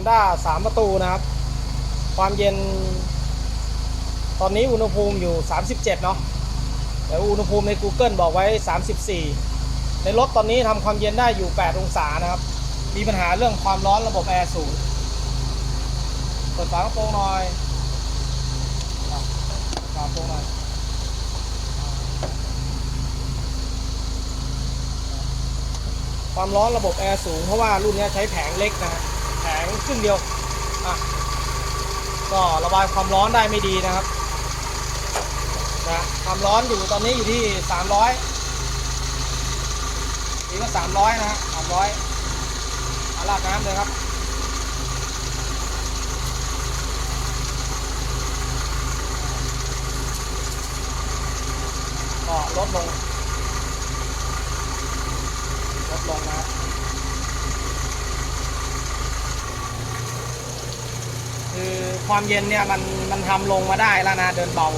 Honda 3ประตูนะครับ ความเย็น ตอนนี้อุณหภูมิอยู่ 37 เนาะแต่อุณหภูมิใน Google บอกไว้ 34 ในรถตอนนี้ทำความเย็นได้อยู่ 8 องศานะครับ มีปัญหาเรื่องความร้อนระบบแอร์สูงเปิดฝากระโปรงหน่อยฝากระโปรงหน่อยความร้อนระบบแอร์สูงเพราะว่ารุ่นนี้ใช้แผงเล็กนะฮะ แผงครึ่งเดียวอะก็ระบายความร้อนได้ไม่ดีนะครับนะความร้อนอยู่ตอนนี้อยู่ที่ 300นี่ก็ 300 นะฮะ300อาลาดน้ำเลยครับก็ลดลงลดลงนะครับ ความเย็นเนี่ยมันมันทำลงมาได้แล้วนะเดินเบา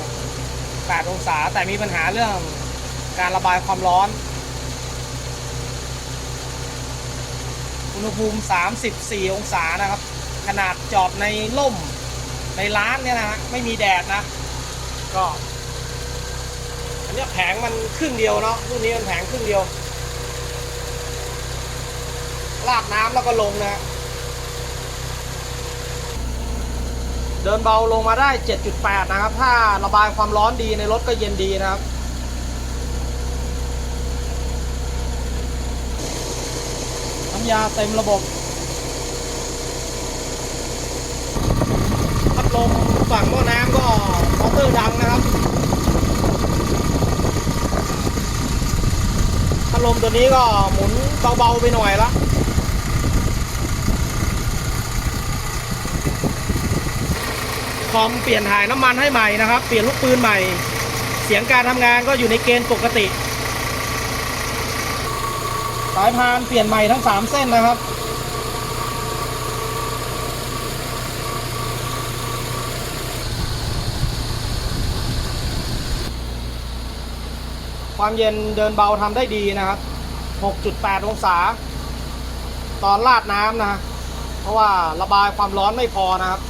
8 องศาแต่มีปัญหาเรื่องการระบายความร้อน อุณหภูมิ 34 องศานะครับ ขนาดจอดในร่มในร้านเนี่ยนะฮะไม่มีแดดนะ ก็อันนี้แผงมันครึ่งเดียวเนาะรุ่นนี้มันแผงครึ่งเดียวลาดน้ำแล้วก็ลงนะฮะ เดินเบาลงมาได้ 7.8 นะครับ ถ้าระบายความร้อนดีในรถก็เย็นดีนะครับ น้ำยาเต็มระบบพัดลมฝั่งหม้อน้ำก็มอเตอร์ดังนะครับพัดลมตัวนี้ก็หมุนเบาๆไปหน่อยละ คอมเปลี่ยนถ่ายน้ำมันให้ใหม่นะครับ เปลี่ยนลูกปืนใหม่ เสียงการทำงานก็อยู่ในเกณฑ์ปกติ สายพานเปลี่ยนใหม่ทั้ง 3 เส้นนะครับความเย็นเดินเบาทำได้ดีนะครับ 6.8 องศา ตอนลาดน้ำนะ เพราะว่าระบายความร้อนไม่พอนะครับ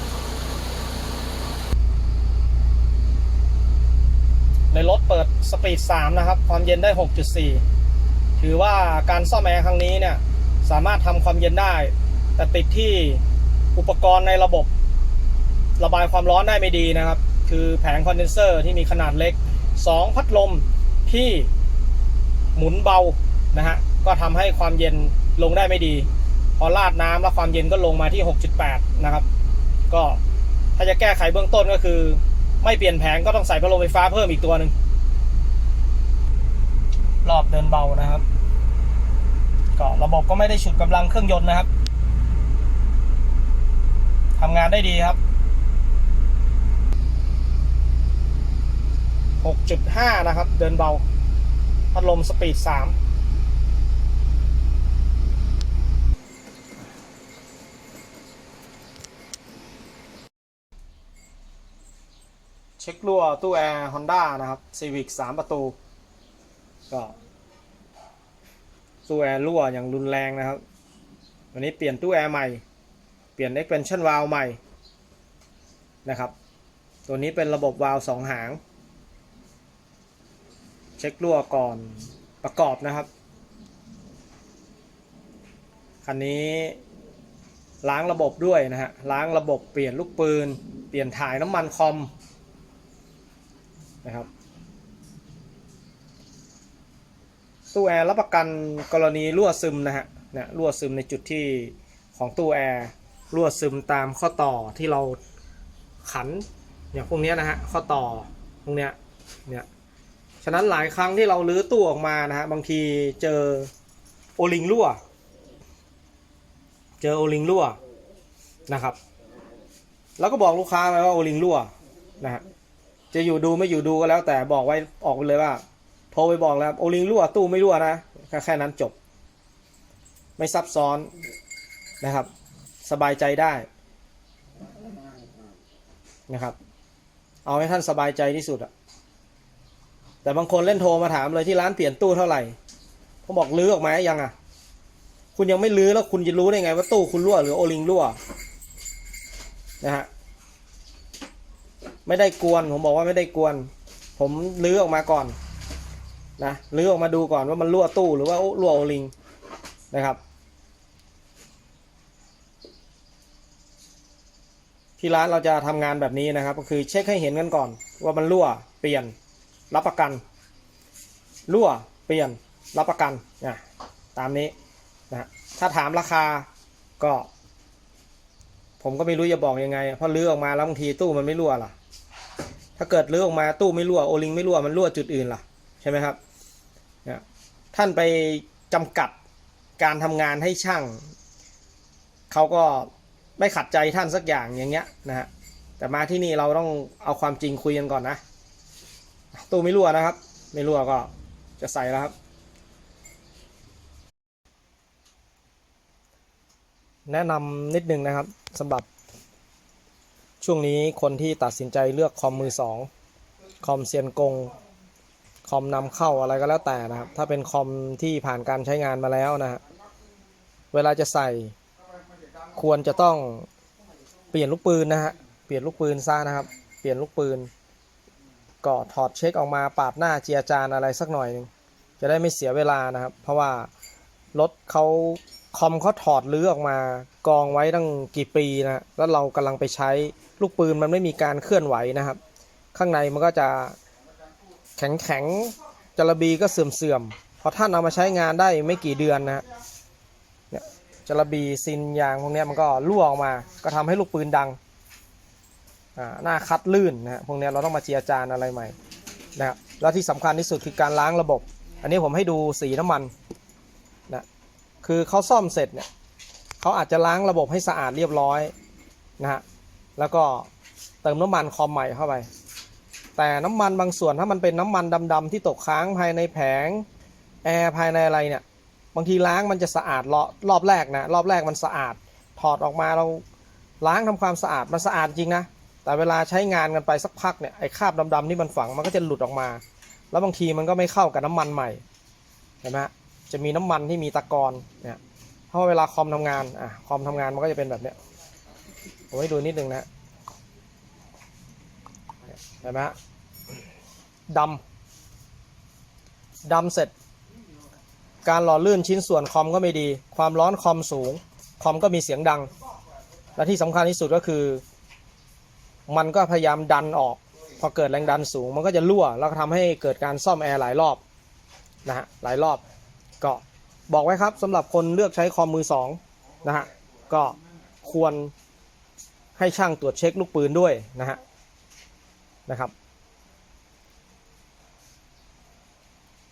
ในรถเปิดสปีด 3 นะครับ ความเย็นได้ 6.4 ถือว่าการซ่อมแอร์ครั้งนี้เนี่ย สามารถทำความเย็นได้ แต่ติดที่อุปกรณ์ในระบบ ระบายความร้อนได้ไม่ดีนะครับ คือแผงคอนเดนเซอร์ที่มีขนาดเล็ก 2 พัดลมที่หมุนเบานะฮะ ก็ทำให้ความเย็นลงได้ไม่ดี พอลาดน้ำแล้วความเย็นก็ลงมาที่ 6.8 นะครับ ก็ถ้าจะแก้ไขเบื้องต้นก็คือ ไม่เปลี่ยนแผงก็ต้องใส่พัดลมไฟฟ้าเพิ่มอีกตัวหนึ่งรอบเดินเบานะครับ ก็ระบบก็ไม่ได้ฉุดกำลังเครื่องยนต์นะครับทำงานได้ดีครับ 6.5 นะครับ เดินเบา พัดลมสปีด 3 เช็ครั่วตู้แอร์ Honda นะครับ Civic 3ประตู ก็ตู้แอร์รั่วอย่างรุนแรงนะครับ วันนี้เปลี่ยนตู้แอร์ใหม่ เปลี่ยน expansion valve ใหม่นะครับ ตัวนี้เป็นระบบวาล์วสองหาง เช็ครั่วก่อนประกอบนะครับ คันนี้ล้างระบบด้วยนะฮะ ล้างระบบเปลี่ยนลูกปืน เปลี่ยนถ่ายน้ำมันคอม นะครับตู้แอร์รับประกันกรณีรั่วซึมนะฮะเนี่ยรั่วซึมในจุดที่ของตู้แอร์รั่วซึมตามข้อต่อที่เราขันอย่างพวกนี้นะฮะข้อต่อพวกเนี้ยเนี่ยฉะนั้นหลายครั้งที่เราลื้อตู้ออกมานะฮะบางทีเจอโอลิงรั่ว เจอโอลิงรั่วนะครับ แล้วก็บอกลูกค้าไปว่าโอลิงรั่วนะฮะ จะอยู่ดูไม่อยู่ดูก็แล้วแต่บอกไว้ออกไปเลยว่า โทรไปบอกแล้วโอลิงรั่วตู้ไม่รั่วนะแค่แค่นั้นจบ ไม่ซับซ้อนนะครับ สบายใจได้นะครับ เอาให้ท่านสบายใจที่สุดอะแต่บางคนเล่นโทรมาถามเลยที่ร้านเปลี่ยนตู้เท่าไหร่ผมบอกลื้อออกมายังอะคุณยังไม่ลื้อแล้วคุณจะรู้ได้ไงว่าตู้คุณรั่วหรือโอลิงรั่วนะฮะ ไม่ได้กวน ผมบอกว่าไม่ได้กวน ผมลื้อออกมาก่อนนะลื้อออกมาดูก่อนว่ามันรั่วตู้หรือว่ารั่วโอลิงนะครับ ที่ร้านเราจะทำงานแบบนี้นะครับ ก็คือเช็คให้เห็นกันก่อน ว่ามันรั่วเปลี่ยนรับประกัน รั่วเปลี่ยนรับประกันนะตามนี้นะฮะถ้าถามราคาก็ ผมก็ไม่รู้จะบอกยังไง เพราะลื้อออกมาแล้วบางทีตู้มันไม่รั่วล่ะ ถ้าเกิดลื้อออกมาตู้ไม่รั่วโอลิงไม่รั่วมันรั่วจุดอื่นล่ะใช่ไหมครับนะท่านไปจำกัดการทำงานให้ช่างเขาก็ไม่ขัดใจท่านสักอย่างอย่างเงี้ยนะฮะแต่มาที่นี่เราต้องเอาความจริงคุยกันก่อนนะ ตู้ไม่รั่วนะครับ ไม่รั่วก็จะใส่แล้วครับแนะนำนิดนึงนะครับสำหรับ ช่วงนี้คนที่ตัดสินใจเลือกคอมมือสองคอมเซียนกง คอมนำเข้าอะไรก็แล้วแต่นะครับ ถ้าเป็นคอมที่ผ่านการใช้งานมาแล้วนะฮะเวลาจะใส่ควรจะต้องเปลี่ยนลูกปืนนะฮะเปลี่ยนลูกปืนซะนะครับ เปลี่ยนลูกปืน ก็ถอดเช็คออกมาปาดหน้าเจียจานอะไรสักหน่อยหนึงจะได้ไม่เสียเวลานะครับ เพราะว่ารถเขา คอมเขาถอดลื้อออกมา กองไว้ตั้งกี่ปีนะแล้วเรากำลังไปใช้ลูกปืนมันไม่มีการเคลื่อนไหวนะครับ ข้างในมันก็จะแข็งแข็งๆจระบีก็เสื่อมเสื่อมๆพอท่านเอามาใช้งานได้ไม่กี่เดือนนะเนี่ยจระบีซินยางพวกนี้มันก็รั่วออกมา ก็ทำให้ลูกปืนดังหน้าคัดลื่นนะฮะพวกนี้เราต้องมาเจียจานอะไรใหม่นะครับแล้วที่สำคัญที่สุดคือการล้างระบบ อันนี้ผมให้ดูสีน้ำมัน คือเขาซ่อมเสร็จเนี่ยเขาอาจจะล้างระบบให้สะอาดเรียบร้อยนะฮะแล้วก็เติมน้ำมันคอมใหม่เข้าไป แต่น้ำมันบางส่วนถ้ามันเป็นน้ำมันดำๆที่ตกค้างภายในแผงแอร์ภายในอะไรเนี่ยบางทีล้างมันจะสะอาดรอบรอบแรกนะรอบแรกมันสะอาด ถอดออกมาเราล้างทำความสะอาดมันสะอาดจริงนะแต่เวลาใช้งานกันไปสักพักเนี่ยไอ้คราบดำๆที่มันฝังมันก็จะหลุดออกมา แล้วบางทีมันก็ไม่เข้ากับน้ำมันใหม่เห็นไหมฮะ จะมีน้ำมันที่มีตะกอนเนี่ยเพราะเวลาคอมทำงานอะคอมทำงานมันก็จะเป็นแบบเนี้ยผมให้ดูนิดนึงนะเห็นไหมฮะดำดำเสร็จ การหล่อลื่นชิ้นส่วนคอมก็ไม่ดี ความร้อนคอมสูง คอมก็มีเสียงดัง และที่สำคัญที่สุดก็คือ มันก็พยายามดันออก พอเกิดแรงดันสูง มันก็จะรั่ว แล้วก็ทำให้เกิดการซ่อมแอร์หลายรอบนะฮะหลายรอบ ก็บอกไว้ครับสำหรับคนเลือกใช้คอมมือสองนะฮะก็ควรให้ช่างตรวจเช็คลูกปืนด้วยนะฮะนะครับ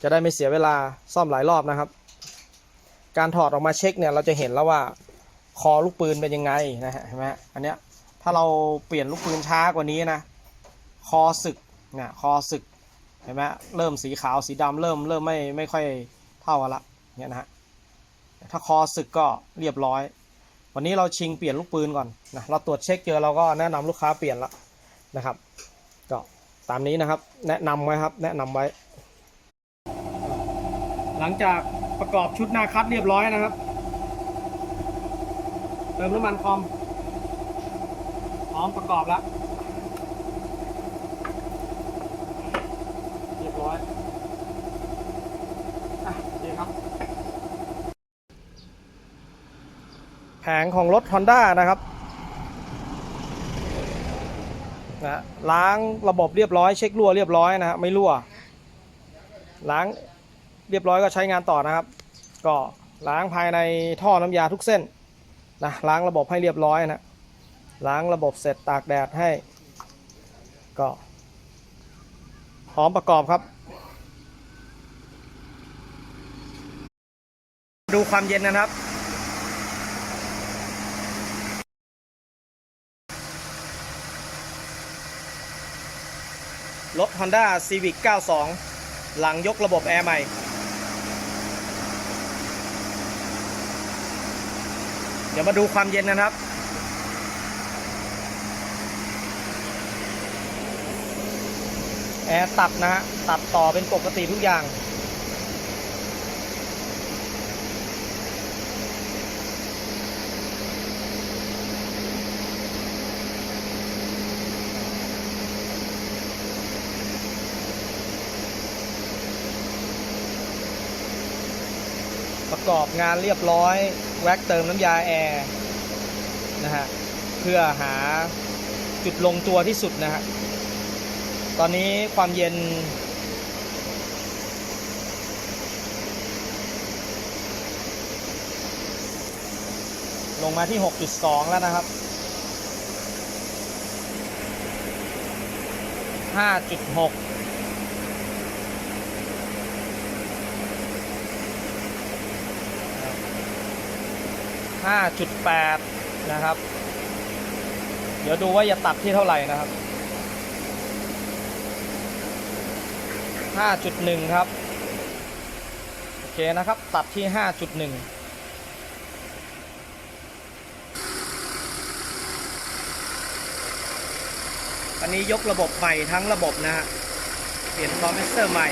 จะได้ไม่เสียเวลาซ่อมหลายรอบนะครับ การถอดออกมาเช็คเนี่ยเราจะเห็นแล้วว่าคอลูกปืนเป็นยังไงนะฮะเห็นไหมอันเนี้ยถ้าเราเปลี่ยนลูกปืนช้ากว่านี้นะคอสึกเนี่ยคอสึกเห็นไหมเริ่มสีขาวสีดำเริ่มเริ่มไม่ไม่ค่อย เท่ากันละเนี่ยนะฮะถ้าคอสึกก็เรียบร้อย วันนี้เราชิงเปลี่ยนลูกปืนก่อนนะเราตรวจเช็คเจอเราก็แนะนำลูกค้าเปลี่ยนละนะครับ ก็ตามนี้นะครับ แนะนำไว้ครับ แนะนำไว้ หลังจากประกอบชุดหน้าคัดเรียบร้อยนะครับ เติมน้ำมันคอมพร้อมประกอบแล้วเรียบร้อยอะดีครับ แผ งของรถ Honda นะครับนะล้างระบบเรียบร้อยเช็ครั่วเรียบร้อยนะฮะไม่รั่ว ล้างเรียบร้อยก็ใช้งานต่อนะครับ ก็ล้างภายในท่อน้ำยาทุกเส้นนะล้างระบบให้เรียบร้อยนะล้างระบบเสร็จตากแดดให้ ก็พร้อมประกอบครับ ดูความเย็นนะครับ รถ Honda Civic 92 หลังยกระบบแอร์ใหม่ เดี๋ยวมาดูความเย็นนะครับ แอร์ตัดนะฮะ ตัดต่อเป็นปกติทุกอย่าง ประกอบงานเรียบร้อย แว็กเติมน้ำยาแอร์นะฮะเพื่อหาจุดลงตัวที่สุดนะฮะตอนนี้ความเย็น ลงมาที่ 6.2 แล้วนะครับ 5.6 5.8 นะครับ เดี๋ยวดูว่าจะตัดที่เท่าไหร่นะครับ 5.1 ครับ โอเคนะครับ ตัดที่ 5.1อันนี้ยกระบบใหม่ทั้งระบบนะฮะ เปลี่ยนคอมเพรสเซอร์ใหม่